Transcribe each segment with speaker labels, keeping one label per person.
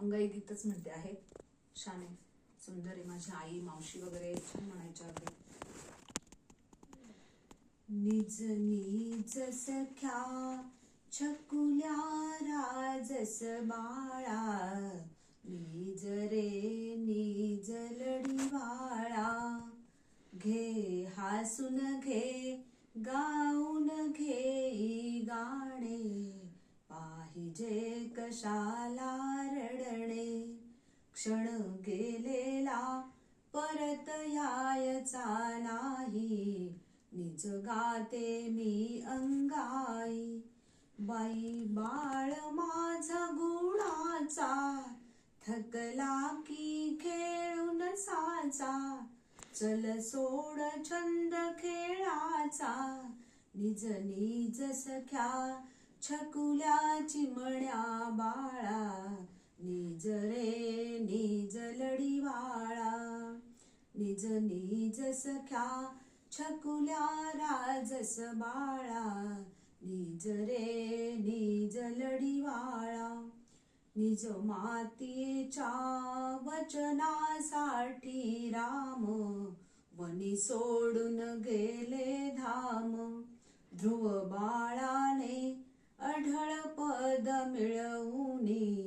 Speaker 1: अंगाई गीतच म्हणते आहे. छान आहे सुंदर आहे माझी आई मावशी वगैरे छान म्हणायच्या अगदी. निज निज सख्या छकुल्या राजस बाळा निज रे निज लढीवाळा घे हासून घे गाऊन घे गाणे पाहिजे कशाला क्षण गेलेला परत यायचा नाही. निज गाते मी अंगाई बाई बाळ माझा गुणाचा. थकला की खेळून साचा चल सोड छंद खेळाचा. निज निज सख्या छकुल्या चिमण्या बाळा निज रे निज लढीवाळा निज निज सख्या छकुल्या राजस बाळा निज रे निज लढीवाळा निज मातीच्या वचनासाठी राम वनी सोडून गेले धाम. ध्रुव बाळाने अढळ पद मिळवूनी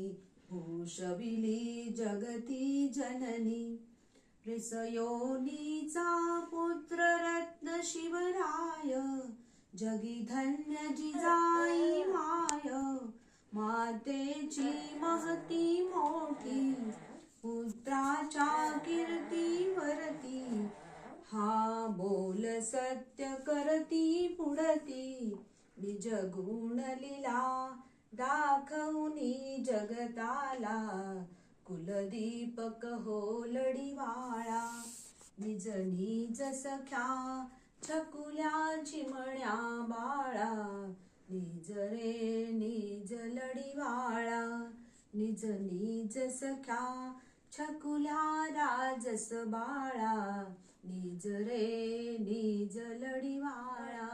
Speaker 1: भूषविली जगती जननी रिसयोनीचा पुत्र रत्न शिवराय जगी धन्य जिजाई माय मातेची महती मोठी पुत्राच्या कीर्तीवरती हा बोल सत्य करती पुढती निज गुण लीला दा जगताला कुलदीपक हो लढीवाळा निज निज सख्या छकुल्या चिमण्या बाळा निज रे निज लढीवाळा निज निज सख्या छकुल्या राजस बाळा निज रे निज लढीवाळा